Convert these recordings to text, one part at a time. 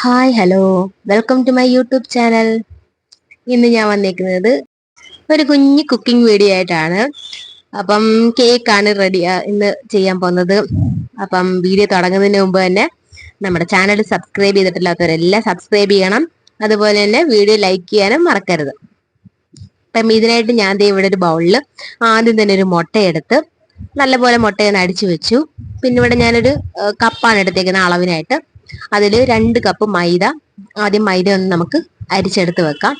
Hi hello welcome to my YouTube channel ഇന്ന് ഞാൻ വന്നേക്കുന്നത് ഒരു കുഞ്ഞു കുക്കിംഗ് വീഡിയോ ആയിട്ടാണ്. അപ്പം കേക്കാണ് റെഡി ഇന്ന് ചെയ്യാൻ പോകുന്നത്. അപ്പം വീഡിയോ തുടങ്ങുന്നതിന് മുമ്പ് തന്നെ നമ്മുടെ ചാനൽ സബ്സ്ക്രൈബ് ചെയ്തിട്ടില്ലാത്തവരെല്ലാം സബ്സ്ക്രൈബ് ചെയ്യണം. അതുപോലെ തന്നെ വീഡിയോ ലൈക്ക് ചെയ്യാനും മറക്കരുത്. അപ്പം ഇതിനായിട്ട് ഞാൻ ഇവിടെ ഒരു ബൗളിൽ ആദ്യം തന്നെ ഒരു മുട്ടയെടുത്ത് നല്ലപോലെ മുട്ടയൊന്ന് അടിച്ചു വെച്ചു. പിന്നെ ഇവിടെ ഞാനൊരു കപ്പാണ് എടുത്തേക്കുന്നത് അളവിനായിട്ട്. അതിൽ രണ്ട് കപ്പ് മൈദ. ആദ്യം മൈദ ഒന്ന് നമുക്ക് അരിച്ചെടുത്ത് വെക്കാം.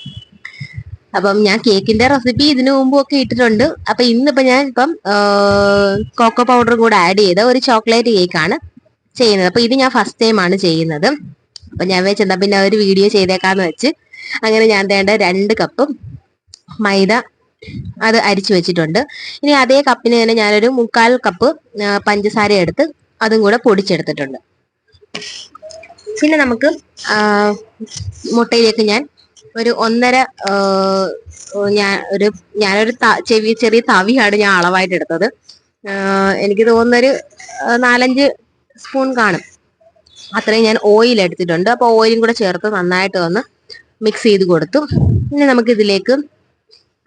അപ്പം ഞാൻ കേക്കിന്റെ റെസിപ്പി ഇതിനു മുമ്പും ഒക്കെ ഇട്ടിട്ടുണ്ട്. അപ്പൊ ഇന്നിപ്പോ ഞാൻ ഇപ്പം കോക്കോ പൗഡർ കൂടെ ആഡ് ചെയ്ത ഒരു ചോക്ലേറ്റ് കേക്കാണ് ചെയ്യുന്നത്. അപ്പൊ ഇത് ഞാൻ ഫസ്റ്റ് ടൈം ആണ് ചെയ്യുന്നത്. അപ്പൊ ഞാൻ വെച്ചെന്താ പിന്നെ ഒരു വീഡിയോ ചെയ്തേക്കാന്ന് വെച്ച് അങ്ങനെ ഞാൻ വേണ്ട രണ്ട് കപ്പ് മൈദ അത് അരിച്ചു വെച്ചിട്ടുണ്ട്. ഇനി അതേ കപ്പിന് തന്നെ ഞാനൊരു മുക്കാൽ കപ്പ് പഞ്ചസാര എടുത്ത് അതും കൂടെ പൊടിച്ചെടുത്തിട്ടുണ്ട്. പിന്നെ നമുക്ക് മുട്ടയിലേക്ക് ഞാൻ ഒരു ഒന്നര ഞാൻ ഒരു ഞാനൊരു ചെവി ചെറിയ തവിയാണ് ഞാൻ അളവായിട്ട് എടുത്തത്. എനിക്ക് തോന്നുന്നൊരു നാലഞ്ച് സ്പൂൺ കാണും. അത്രയും ഞാൻ ഓയിൽ എടുത്തിട്ടുണ്ട്. അപ്പോൾ ഓയിലും കൂടെ ചേർത്ത് നന്നായിട്ട് ഒന്ന് മിക്സ് ചെയ്ത് കൊടുത്തു. പിന്നെ നമുക്ക് ഇതിലേക്ക്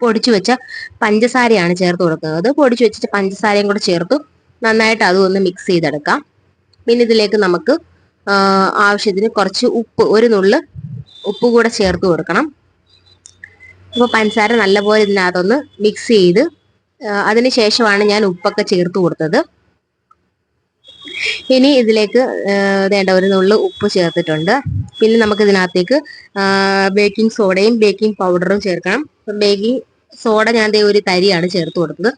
പൊടിച്ചു വെച്ച പഞ്ചസാരയാണ് ചേർത്ത് കൊടുക്കുന്നത്. പൊടിച്ചു വെച്ചിട്ട് പഞ്ചസാരയും കൂടെ ചേർത്തു നന്നായിട്ട് അതും ഒന്ന് മിക്സ് ചെയ്തെടുക്കാം. പിന്നെ ഇതിലേക്ക് നമുക്ക് ആവശ്യത്തിന് കുറച്ച് ഉപ്പ് ഒരു നുള്ള് ഉപ്പ് കൂടെ ചേർത്ത് കൊടുക്കണം. അപ്പോൾ പഞ്ചസാര നല്ലപോലെ ഇതിനകത്തൊന്ന് മിക്സ് ചെയ്ത് അതിന് ശേഷമാണ് ഞാൻ ഉപ്പൊക്കെ ചേർത്ത് കൊടുത്തത്. ഇനി ഇതിലേക്ക് വേണ്ട ഒരു നുള്ളു ഉപ്പ് ചേർത്തിട്ടുണ്ട്. പിന്നെ നമുക്ക് ഇതിനകത്തേക്ക് ബേക്കിംഗ് സോഡയും ബേക്കിംഗ് പൗഡറും ചേർക്കണം. ബേക്കിംഗ് സോഡ ഞാൻ ഒരു തരിയാണ് ചേർത്ത് കൊടുത്തത്.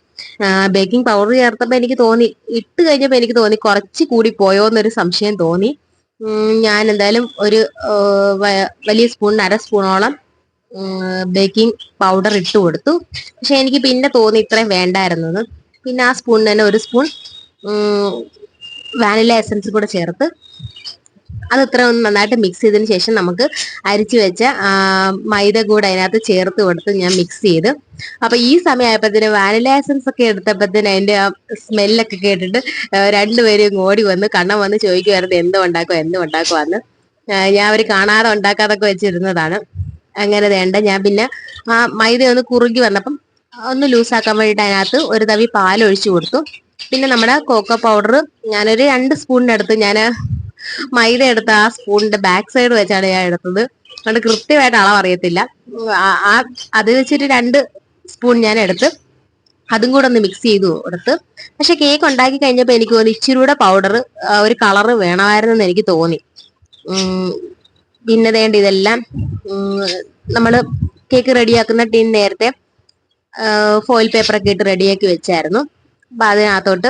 ബേക്കിംഗ് പൗഡർ ചേർത്തപ്പോൾ എനിക്ക് തോന്നി ഇട്ട് കഴിഞ്ഞപ്പോൾ എനിക്ക് തോന്നി കുറച്ച് കൂടി പോയോ എന്നൊരു സംശയം തോന്നി. ഞാൻ എന്തായാലും ഒരു വലിയ സ്പൂണിന് അര സ്പൂണോളം ബേക്കിംഗ് പൗഡർ ഇട്ട് കൊടുത്തു. പക്ഷെ എനിക്ക് പിന്നെ തോന്നി ഇത്രയും വേണ്ടായിരുന്നത്. പിന്നെ ആ സ്പൂണിന് തന്നെ ഒരു സ്പൂൺ വാനില എസൻസ് കൂടെ ചേർത്ത് അത് ഒന്ന് നന്നായിട്ട് മിക്സ് ചെയ്തതിന് ശേഷം നമുക്ക് അരിച്ചു വെച്ച മൈദ കൂടെ അതിനകത്ത് ചേർത്ത് കൊടുത്ത് ഞാൻ മിക്സ് ചെയ്ത്. അപ്പൊ ഈ സമയമായപ്പോഴത്തേന് വാനില എസൻസ് ഒക്കെ എടുത്തപ്പോഴത്തേന് അതിന്റെ ആ സ്മെല്ലൊക്കെ കേട്ടിട്ട് രണ്ടുപേരും ഓടി വന്ന് കണ്ണം വന്ന് ചോദിക്കുമായിരുന്നു എന്തോ ഉണ്ടാക്കുക എന്തോ ഉണ്ടാക്കുവാന്ന്? ഞാൻ അവർ കാണാതെ ഉണ്ടാക്കാതൊക്കെ വെച്ചിരുന്നതാണ്. അങ്ങനെ വേണ്ട ഞാൻ പിന്നെ ആ മൈദ ഒന്ന് കുറുകി വന്നപ്പം ഒന്ന് ലൂസാക്കാൻ വേണ്ടിയിട്ട് അതിനകത്ത് ഒരു തവി പാൽ ഒഴിച്ചു കൊടുത്തു. പിന്നെ നമ്മുടെ കോക്കോ പൗഡർ ഞാനൊരു രണ്ട് സ്പൂണിന്റെ അടുത്ത് ഞാൻ മൈദ എടുത്ത ആ സ്പൂണിന്റെ ബാക്ക് സൈഡ് വെച്ചാണ് ഞാൻ എടുത്തത്. അതുകൊണ്ട് കൃത്യമായിട്ട് അളവ് അറിയത്തില്ല. ആ അത് വെച്ചിട്ട് രണ്ട് സ്പൂൺ ഞാൻ എടുത്ത് അതും കൂടെ ഒന്ന് മിക്സ് ചെയ്തു എടുത്ത്. പക്ഷെ കേക്ക് ഉണ്ടാക്കി കഴിഞ്ഞപ്പോൾ എനിക്ക് തോന്നി ഇച്ചിരി കൂടെ പൗഡർ ഒരു കളറ് വേണമായിരുന്നു എന്ന് എനിക്ക് തോന്നി. പിന്നെ വേണ്ട ഇതെല്ലാം നമ്മൾ കേക്ക് റെഡിയാക്കുന്ന ടീൻ നേരത്തെ ഫോയിൽ പേപ്പറൊക്കെ ഇട്ട് റെഡിയാക്കി വെച്ചായിരുന്നു. അപ്പൊ അതിനകത്തോട്ട്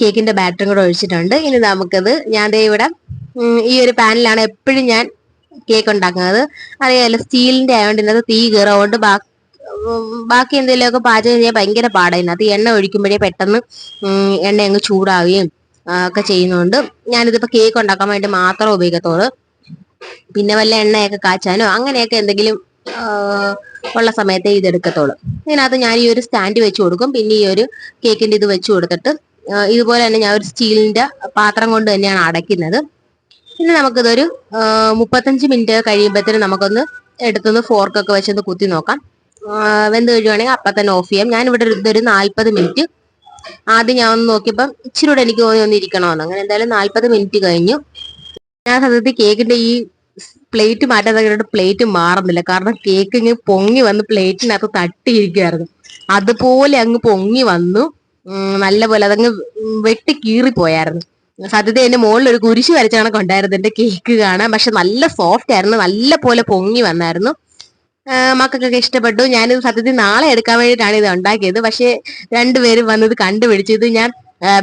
കേക്കിന്റെ ബാറ്ററും കൂടെ ഒഴിച്ചിട്ടുണ്ട്. ഇനി നമുക്കത് ഞാൻ ദേ ഇവിടെ ഈ ഒരു പാനിലാണ് എപ്പോഴും ഞാൻ കേക്ക് ഉണ്ടാക്കുന്നത്. അറിയാമല്ലോ സ്റ്റീലിന്റെ ആയതുകൊണ്ട് ഇതിനകത്ത് തീ കയറുകൊണ്ട് ബാക്കി ബാക്കി എന്തെങ്കിലുമൊക്കെ പാചകം ചെയ്യാൻ ഭയങ്കര പാടാണ് അത് എണ്ണ ഒഴിക്കുമ്പോഴേ പെട്ടെന്ന് എണ്ണ അങ്ങ് ചൂടാവുകയും ഒക്കെ ചെയ്യുന്നുണ്ട്. ഞാനിതിപ്പോ കേക്ക് ഉണ്ടാക്കാൻ വേണ്ടി മാത്രം ഉപയോഗിക്കത്തുള്ളൂ. പിന്നെ വല്ല എണ്ണയൊക്കെ കാച്ചാനോ അങ്ങനെയൊക്കെ എന്തെങ്കിലും ഉള്ള സമയത്തെ ഇതെടുക്കത്തുള്ളൂ. ഇതിനകത്ത് ഞാൻ ഈ ഒരു സ്റ്റാൻഡ് വെച്ച് കൊടുക്കും. പിന്നെ ഈ ഒരു കേക്കിന്റെ ഇത് വെച്ച് കൊടുത്തിട്ട് ഇതുപോലെ തന്നെ ഞാൻ ഒരു സ്റ്റീലിന്റെ പാത്രം കൊണ്ട് തന്നെയാണ് അടയ്ക്കുന്നത്. പിന്നെ നമുക്കിതൊരു മുപ്പത്തഞ്ച് മിനിറ്റ് കഴിയുമ്പോഴത്തേനും നമുക്കൊന്ന് എടുത്തൊന്ന് ഫോർക്കൊക്കെ വെച്ചൊന്ന് കുത്തി നോക്കാം. വെന്ത് കഴിയുവാണെങ്കിൽ അപ്പം തന്നെ ഓഫ് ചെയ്യാം. ഞാൻ ഇവിടെ ഇതൊരു നാൽപ്പത് മിനിറ്റ്. ആദ്യം ഞാൻ ഒന്ന് നോക്കിയപ്പം ഇച്ചിരി കൂടെ എനിക്ക് തോന്നി ഒന്ന് ഇരിക്കണമെന്ന് അങ്ങനെ എന്തായാലും നാൽപ്പത് മിനിറ്റ് കഴിഞ്ഞു. ഞാൻ സത്യത്തിൽ കേക്കിന്റെ ഈ പ്ലേറ്റ് കഴിഞ്ഞിട്ട് പ്ലേറ്റ് മാറുന്നില്ല. കാരണം കേക്ക് ഇങ്ങനെ പൊങ്ങി വന്ന് പ്ലേറ്റിനകത്ത് തട്ടിയിരിക്കുമായിരുന്നു അതുപോലെ അങ്ങ് പൊങ്ങി വന്നു. നല്ല പോലെ അതങ്ങ് വെട്ടി കീറിപ്പോയായിരുന്നു. സത്യത എന്റെ മുകളിൽ ഒരു കുരിശ് വരച്ച കണക്ക് ഉണ്ടായിരുന്നു എന്റെ കേക്ക് കാണാൻ. പക്ഷെ നല്ല സോഫ്റ്റ് ആയിരുന്നു നല്ല പോലെ പൊങ്ങി വന്നായിരുന്നു. മക്കൾക്കൊക്കെ ഇഷ്ടപ്പെട്ടു. ഞാനിത് സത്യത്തിൽ നാളെ എടുക്കാൻ വേണ്ടിയിട്ടാണ് ഇത് ഉണ്ടാക്കിയത്. പക്ഷെ രണ്ടുപേരും വന്നത് കണ്ടുപിടിച്ചു. ഇത് ഞാൻ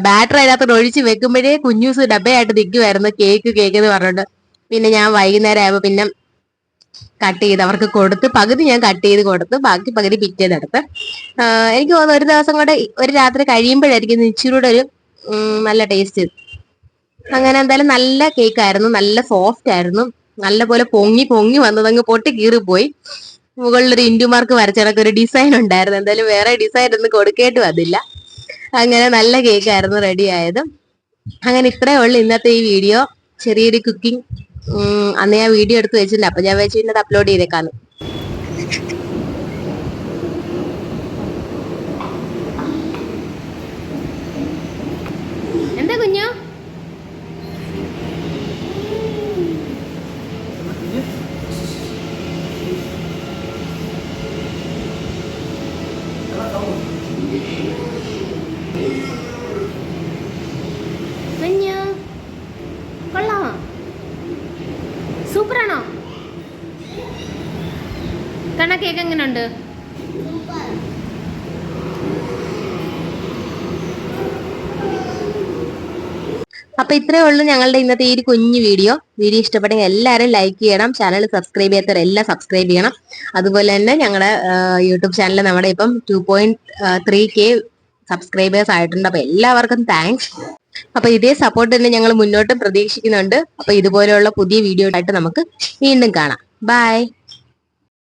ബാറ്റർ അതിനകത്തോട് ഒഴിച്ച് വെക്കുമ്പോഴേ കുഞ്ഞൂസ് ഡബയായിട്ട് നിൽക്കുമായിരുന്നു കേക്ക് കേക്ക് എന്ന് പറഞ്ഞിട്ട് പിന്നെ ഞാൻ വൈകുന്നേരം ആയപ്പോ പിന്നെ കട്ട് ചെയ്ത് അവർക്ക് കൊടുത്ത് പകുതി ഞാൻ കട്ട് ചെയ്ത് കൊടുത്ത് ബാക്കി പകുതി പിറ്റേന്നെടുത്ത് എനിക്ക് തോന്നുന്നു ഒരു ദിവസം കൂടെ ഒരു രാത്രി കഴിയുമ്പോഴായിരിക്കും ഇച്ചിരൂടെ ഒരു നല്ല ടേസ്റ്റ് അങ്ങനെ എന്തായാലും നല്ല കേക്ക് ആയിരുന്നു നല്ല സോഫ്റ്റ് ആയിരുന്നു. നല്ല പോലെ പൊങ്ങി പൊങ്ങി വന്നതങ്ങ് പൊട്ടി കീറിപ്പോയി. മുകളിലൊരു ഇൻഡുമാർക്ക് വരച്ചതൊക്കെ ഒരു ഡിസൈൻ ഉണ്ടായിരുന്നു. എന്തായാലും വേറെ ഡിസൈൻ ഒന്നും കൊടുക്കേണ്ടി വന്നില്ല. അങ്ങനെ നല്ല കേക്ക് ആയിരുന്നു റെഡി ആയത്. അങ്ങനെ ഇത്രയേ ഉള്ളൂ ഇന്നത്തെ ഈ വീഡിയോ ചെറിയൊരു കുക്കിംഗ് അന്ന് ഞാൻ വീഡിയോ എടുത്ത് വെച്ചില്ല. അപ്പൊ ഞാൻ വെച്ച് അപ്ലോഡ് ചെയ്തേക്കാന്ന് എന്താ കുഞ്ഞു കുഞ്ഞു കൊള്ളാമോ സൂപ്പറാണോ? കണ്ണ കേക്ക് എങ്ങനെയുണ്ട്? അപ്പൊ ഇത്രേ ഉള്ളൂ ഞങ്ങളുടെ ഇന്നത്തെ ഈ ഒരു കുഞ്ഞു വീഡിയോ. വീഡിയോ ഇഷ്ടപ്പെട്ടെങ്കിൽ എല്ലാവരും ലൈക്ക് ചെയ്യണം. ചാനൽ സബ്സ്ക്രൈബ് ചെയ്യാത്തവർ എല്ലാം സബ്സ്ക്രൈബ് ചെയ്യണം. അതുപോലെ തന്നെ ഞങ്ങളുടെ യൂട്യൂബ് ചാനൽ നമ്മുടെ ഇപ്പം two point three K subscribers ആയിട്ടുണ്ട്. അപ്പൊ എല്ലാവർക്കും താങ്ക്സ് അപ്പൊ ഇതേ സപ്പോർട്ട് തന്നെ ഞങ്ങൾ മുന്നോട്ട് പ്രതീക്ഷിക്കുന്നുണ്ട്. അപ്പൊ ഇതുപോലെയുള്ള പുതിയ വീഡിയോ ആയിട്ട് നമുക്ക് വീണ്ടും കാണാം. ബൈ